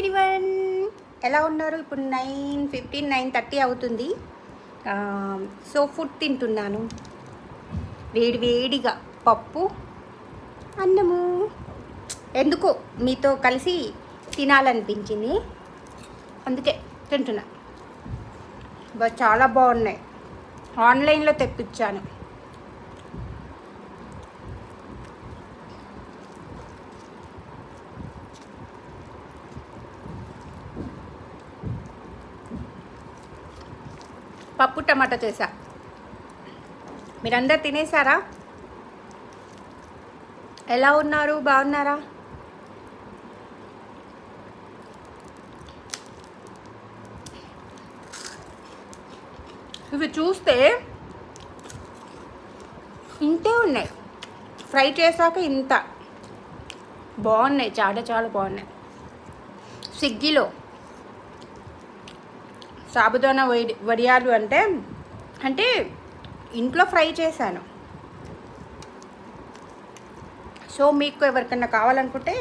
Everyone. ఎలా ఉన్నారు? ఇప్పుడు నైన్ ఫిఫ్టీన్ నైన్ థర్టీ అవుతుంది. సో ఫుడ్ తింటున్నాను. వేడి వేడిగా పప్పు అన్నము. ఎందుకో మీతో కలిసి తినాలనిపించింది. అందుకే తింటున్నా. చాలా బాగున్నాయి. ఆన్లైన్లో తెప్పించాను. పప్పు టమాటా చేసా మీరందరు తినేసారా ఎలా ఉన్నారు? బాగున్నారా? ఇవి చూస్తే ఇంతే ఉన్నాయి. ఫ్రై చేశాక ఇంత. బాగున్నాయి చాలా చాలా బాగున్నాయి. స్విగ్గీలో. సాబుదానా వడి వడియాలు అంటే అంటే ఇంట్లో ఫ్రై చేశాను. సో మీకు ఎవరికన్నా కావాలనుకుంటే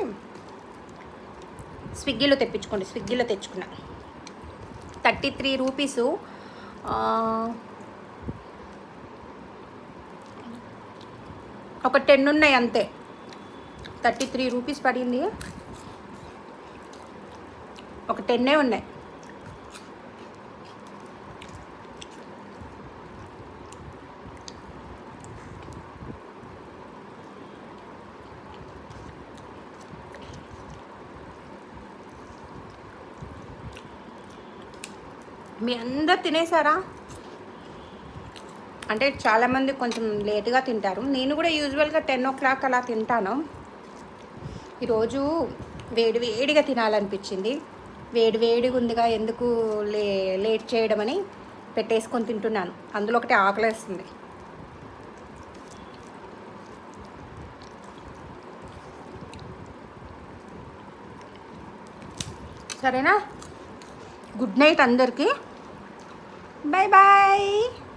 స్విగ్గీలో తెప్పించుకోండి. స్విగ్గీలో తెచ్చుకున్నా. థర్టీ త్రీ రూపీసు ఒక టెన్ ఉన్నాయి అంతే. థర్టీ త్రీ రూపీస్ పడింది. ఒక టెన్నే ఉన్నాయి. మీ అందరు తినేసారా? అంటే చాలామంది కొంచెం లేట్గా తింటారు. నేను కూడా యూజువల్గా టెన్ ఓ క్లాక్ అలా తింటాను. ఈరోజు వేడి వేడిగా తినాలనిపించింది. వేడి వేడిగా ఉందిగా ఎందుకు లే లేట్ చేయడం అని పెట్టేసుకొని తింటున్నాను. అందులో ఒకటి ఆకలేస్తుంది. సరేనా? గుడ్ నైట్ అందరికీ. 拜拜。